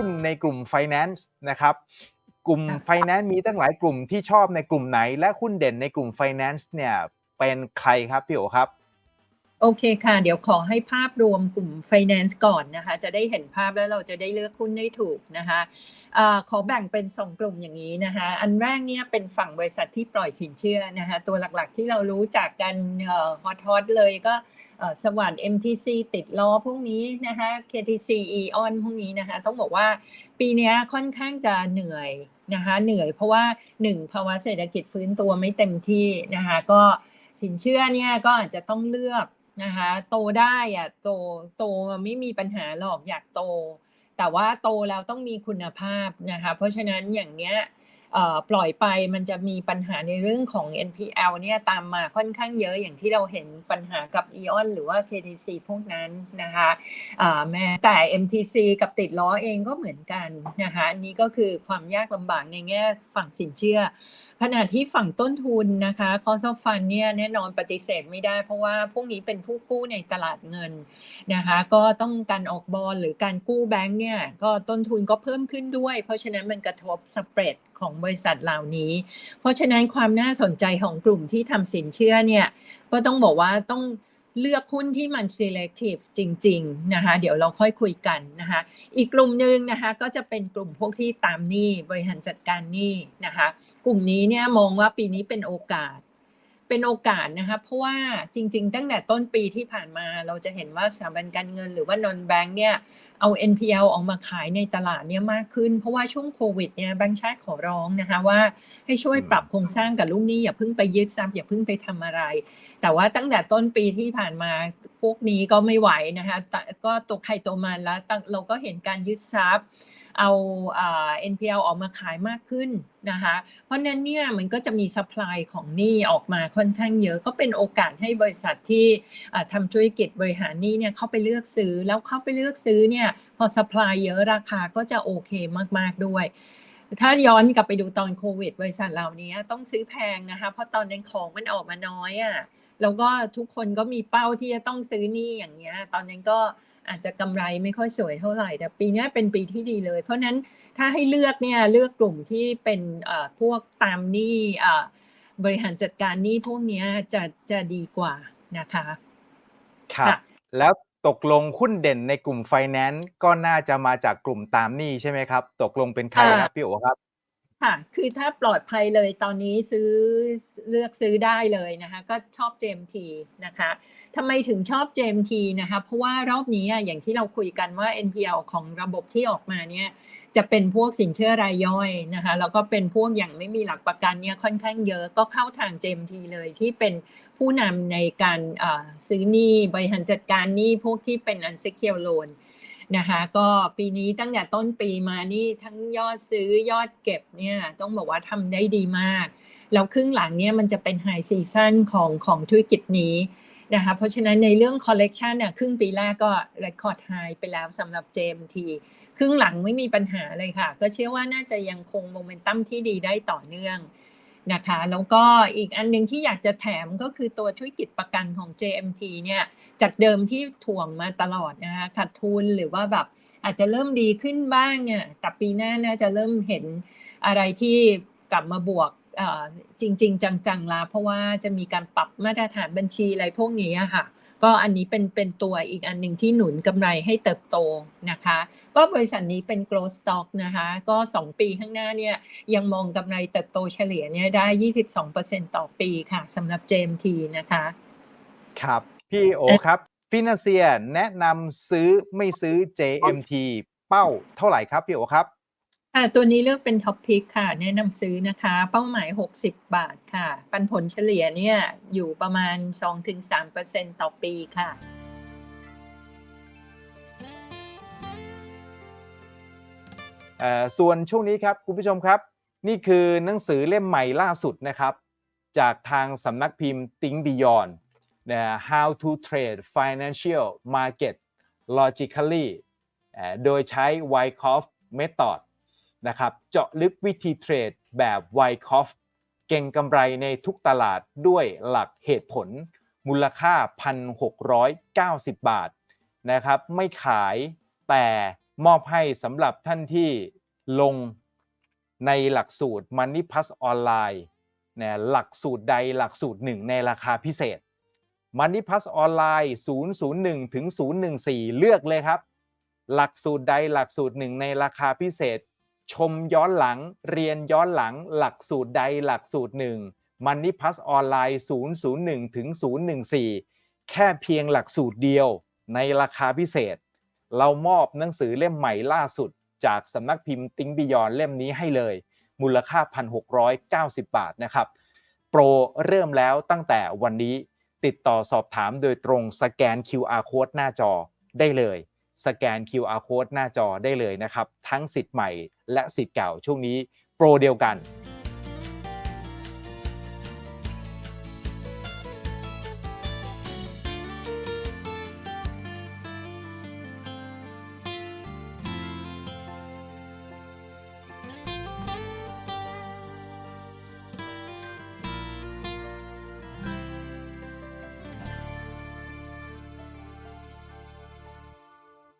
หุ้นในกลุ่ม Finance นะครับกลุ่มค่ะ Finance มีตั้งหลายกลุ่มที่ชอบในกลุ่มไหน และหุ้นเด่นในกลุ่ม Finance เนี่ยเป็นใครครับพี่โอครับ โอเคค่ะ เดี๋ยวขอให้ภาพรวมกลุ่ม Finance ก่อนนะคะ จะได้เห็นภาพแล้วเราจะได้เลือกหุ้นได้ถูกนะคะอาขอแบ่งเป็น 2 กลุ่มอย่างนี้นะคะ อันแรกเนี่ยเป็นฝั่งบริษัทที่ปล่อยสินเชื่อนะคะ ตัวหลักๆที่เรารู้จักกันฮอตฮอตเลยก็สวัสด์ MTC ติดล้อพวกนี้นะคะ KTC EON พวกนี้นะคะ ต้องบอกว่าปีนี้ค่อนข้างจะเหนื่อยนะคะ เหนื่อยเพราะว่า 1 ภาวะเศรษฐกิจฟื้นตัวไม่เต็มที่นะคะ ก็สินเชื่อเนี่ยก็อาจจะต้องเลือก นะคะ โตได้อะโตโตไม่มีปัญหาหรอกอยากโต แต่ว่าโตแล้วต้องมีคุณภาพนะคะ เพราะฉะนั้นอย่างเนี้ย ปล่อยไปมันจะมีปัญหาในเรื่องของ NPL เนี่ยตามมาค่อนข้างเยอะอย่างที่เราเห็นปัญหากับ EON หรือว่า KTC พวกนั้นนะคะแม้แต่ MTC กับติดล้อเองก็เหมือนกันนะคะอันนี้ก็คือความยากลำบากในแง่ฝั่งสินเชื่อขณะที่ฝั่งต้นทุนนะคะ cost of fund เนี่ยแน่นอนปฏิเสธไม่ได้ เพราะว่าพวกนี้เป็นผู้กู้ในตลาดเงินนะคะ ก็ต้องการออกบอลหรือการกู้แบงก์เนี่ยก็ต้นทุนก็เพิ่มขึ้นด้วย เพราะฉะนั้นมันกระทบสเปรด ของบริษัทเหล่านี้ เพราะฉะนั้นความน่าสนใจของกลุ่มที่ทำสินเชื่อเนี่ยก็ต้องบอกว่าต้องเลือกหุ้นที่มัน selective จริง ๆ นะคะ เดี๋ยวเราค่อยคุยกันนะคะ อีกกลุ่มหนึ่งนะคะก็จะเป็นกลุ่มพวกที่ตามหนี้บริหารจัดการหนี้นะคะ กลุ่มนี้เนี่ยมองว่าปีนี้เป็นโอกาส เป็นโอกาสนะคะเพราะว่าจริง ๆ ตั้งแต่ต้นปีที่ผ่านมาเราจะเห็นว่าสถาบันการเงินหรือว่านอนแบงค์เนี่ยเอา NPL ออกมาขายในตลาดเนี่ยมากขึ้น เพราะว่าช่วงโควิดเนี่ยแบงค์ชาติขอร้องนะคะว่าให้ช่วยปรับโครงสร้างกับลูกหนี้อย่าเพิ่งไปยึดทรัพย์อย่าเพิ่งไปทำอะไร แต่ว่าตั้งแต่ต้นปีที่ผ่านมาพวกนี้ก็ไม่ไหวนะคะก็ตกใครตัวมันแล้วเราก็เห็นการยึดทรัพย์ เอาอ่า NPL ออกมาขายมากขึ้นนะคะ เพราะนั้นเนี่ยมันก็จะมี supply ของหนี้ออกมาค่อนข้างเยอะ ก็เป็นโอกาสให้บริษัทที่ทำธุรกิจบริหารหนี้เนี่ยเข้าไปเลือกซื้อ แล้วเข้าไปเลือกซื้อเนี่ยพอ supply เยอะราคาก็จะโอเคมากๆด้วยถ้าย้อนกลับไปดูตอนโควิดบริษัทเหล่านี้ต้องซื้อแพงนะคะ เพราะตอนนั้นของมันออกมาน้อยอะ่ะ แล้วก็ทุกคนก็มีเป้าที่จะต้องซื้อหนี้อย่างเงี้ย ตอนนั้นก็อาจจะกำไรไม่ค่อยสวยเท่าไหร่ แต่ปีเนี้ยเป็นปีที่ดีเลย เพราะฉะนั้นถ้าให้เลือกเนี่ยเลือกกลุ่มที่เป็นเอ่อพวกตามหนี้อ่าบริหารจัดการหนี้พวกเนี้ยจะจะดีกว่านะคะครับค่ะแล้วตกลงหุ้นเด่นในกลุ่ม Finance ก็น่าจะมาจากกลุ่มตามหนี้ใช่ไหมครับ ตกลงเป็นใครครับพี่โอครับ ค่ะ คือถ้าปลอดภัยเลยตอนนี้ซื้อเลือกซื้อได้เลยนะคะ ก็ชอบ JMT นะคะทำไมถึงชอบ JMT นะคะ เพราะว่ารอบนี้อะอย่างที่เราคุยกันว่า NPL ของระบบที่ออกมาเนี่ยจะเป็นพวกสินเชื่อรายย่อยนะคะ แล้วก็เป็นพวกอย่างไม่มีหลักประกันเนี่ยค่อนข้างเยอะก็เข้าทาง JMT เลยที่เป็นผู้นำในการเอ่อซื้อหนี้บริหารจัดการหนี้พวกที่เป็น unsecured loan นะคะก็ปีนี้ตั้งแต่ต้นปีมานี่ทั้งยอดซื้อยอดเก็บเนี่ยต้องบอกว่าทำได้ดีมาก แล้วครึ่งหลังเนี่ยมันจะเป็นไฮซีซันของของธุรกิจนี้นะคะเพราะฉะนั้นในเรื่องคอลเลกชันเนี่ยครึ่งปีแรกก็ Record High ไปแล้วสำหรับ JMT ครึ่งหลังไม่มีปัญหาเลยค่ะ ก็เชื่อว่าน่าจะยังคงโมเมนตัมที่ดีได้ต่อเนื่อง นะคะแล้วก็อีกอันหนึ่งที่อยากจะแถมก็คือตัวธุรกิจประกันของ JMT เนี่ยจากเดิมที่ถ่วงมาตลอดนะคะขาดทุนหรือว่าแบบอาจจะเริ่มดีขึ้นบ้างเนี่ยแต่ปีหน้าน่าจะเริ่มเห็นอะไรที่กลับมาบวกจริง ๆ จังๆแล้วเพราะว่าจะมีการปรับมาตรฐานบัญชีอะไรพวกนี้ค่ะ ก็อันนี้เป็นเป็นตัวอีกอันหนึ่งที่หนุนกำไรให้เติบโตนะคะ ก็บริษัทนี้เป็น growth stock นะคะ ก็ 2 ปีข้างหน้าเนี่ยยังมองกำไรเติบโตเฉลี่ยเนี่ยได้ 22%ต่อปีค่ะสำหรับ JMT นะคะ ครับ พี่โอครับฟินาเซียแนะนำซื้อไม่ซื้อ JMT เป้าเท่าไหร่ครับพี่โอครับ ค่ะ ตัวนี้เลือกเป็นท็อปพิกค่ะ แนะนำซื้อนะคะ เป้าหมาย 60 บาทค่ะ ปันผลเฉลี่ยเนี่ยอยู่ประมาณ 2-3%ต่อปีค่ะ เอ่อส่วนช่วงนี้ครับคุณผู้ชมครับ นี่คือหนังสือเล่มใหม่ล่าสุดนะครับ จากทางสำนักพิมพ์ Think Beyond นะ How to Trade Financial Market Logically เอ่อโดยใช้ Wyckoff Method นะครับเจาะลึกวิธีเทรดแบบ Wyckoff เก่งกำไรในทุกตลาดด้วยหลักเหตุผล มูลค่า 1,690 บาทนะครับไม่ขายแต่มอบให้สำหรับท่านที่ลงในหลักสูตร Money Plus ออนไลน์นะหลักสูตรใดหลักสูตรหนึ่งในราคาพิเศษ Money Plus ออนไลน์001ถึง014 เลือกเลยครับ หลักสูตรใดหลักสูตรหนึ่งในราคาพิเศษ ชมย้อนหลังเรียนย้อนหลังหลักสูตรใดหลักสูตรหนึ่ง Money Plus ออนไลน์001ถึง014 แค่เพียงหลักสูตรเดียวในราคาพิเศษ เรามอบหนังสือเล่มใหม่ล่าสุด จากสำนักพิมพ์ติ้งบิยอนเล่มนี้ให้เลย มูลค่า 1,690 บาทนะครับ โปรเริ่มแล้วตั้งแต่วันนี้ติดต่อสอบถามโดยตรงสแกน QR code หน้าจอได้เลย สแกน QR code หน้าจอได้เลยนะครับ ทั้งสิทธิ์ใหม่และสิทธิ์เก่าช่วงนี้โปรเดียวกัน